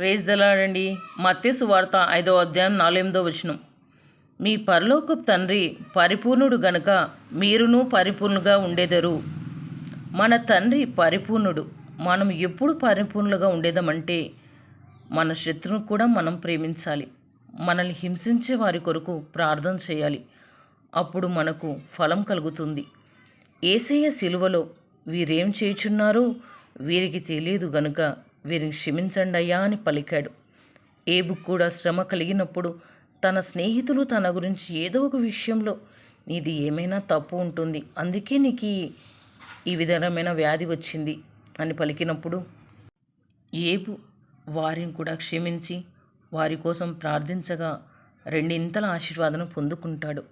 Praise దలాడండి మత్తేసు వార్త ఐదో అధ్యాయం నాలుగెనిమిదో వచనం. మీ పరలోకపు తండ్రి పరిపూర్ణుడు గనుక మీరును పరిపూర్ణుగా ఉండేదరు. మన తండ్రి పరిపూర్ణుడు. మనం ఎప్పుడు పరిపూర్ణులుగా ఉండేదామంటే మన శత్రువును కూడా మనం ప్రేమించాలి. మనల్ని హింసించే వారి కొరకు ప్రార్థన చేయాలి. అప్పుడు మనకు ఫలం కలుగుతుంది. ఏసయ్య సిలువలో వీరేం చేయుచున్నారో వీరికి తెలియదు గనుక వీరిని క్షమించండి అయ్యా అని పలికాడు. ఏబు కూడా శ్రమ కలిగినప్పుడు తన స్నేహితులు తన గురించి ఏదో ఒక విషయంలో నీది ఏమైనా తప్పు ఉంటుంది అందుకే నీకు ఈ- విధమైన వ్యాధి వచ్చింది అని పలికినప్పుడు ఏబు వారిని కూడా క్షమించి వారి కోసం ప్రార్థించగా రెండింతల ఆశీర్వాదం పొందుకుంటాడు.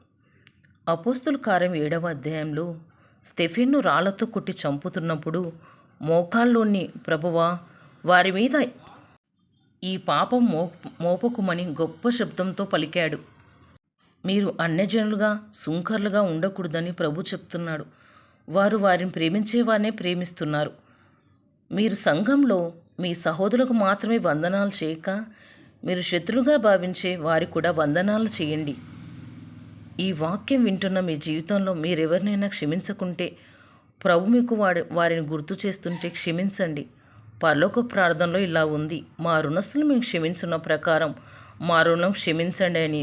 అపోస్తుల కార్యం ఏడవ అధ్యాయంలో స్టెఫిన్ను రాళ్ళతో కొట్టి చంపుతున్నప్పుడు మోకాల్లోని ప్రభువా వారి మీద ఈ పాపం మో మోపకుమని గొప్ప శబ్దంతో పలికాడు. మీరు అన్యజనులుగా సుంకర్లుగా ఉండకూడదని ప్రభు చెప్తున్నాడు. వారు వారిని ప్రేమించేవారినే ప్రేమిస్తున్నారు. మీరు సంఘంలో మీ సహోదరులకు మాత్రమే వందనాలు చేయక మీరు శత్రులుగా భావించే వారి కూడా వందనాలు చేయండి. ఈ వాక్యం వింటున్న మీ జీవితంలో మీరెవరినైనా క్షమించకుంటే ప్రభు మీకు వారి వారిని గుర్తు చేస్తుంటే క్షమించండి. పరలోక ప్రార్థనలో ఇలా ఉంది. మా రుణస్తులు మేము క్షమించున్న ప్రకారం మా రుణం క్షమించండి అని.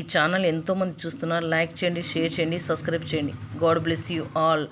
ఈ ఛానల్ ఎంతోమంది చూస్తున్నారు. లైక్ చేయండి షేర్ చేయండి సబ్స్క్రైబ్ చేయండి. God bless you all.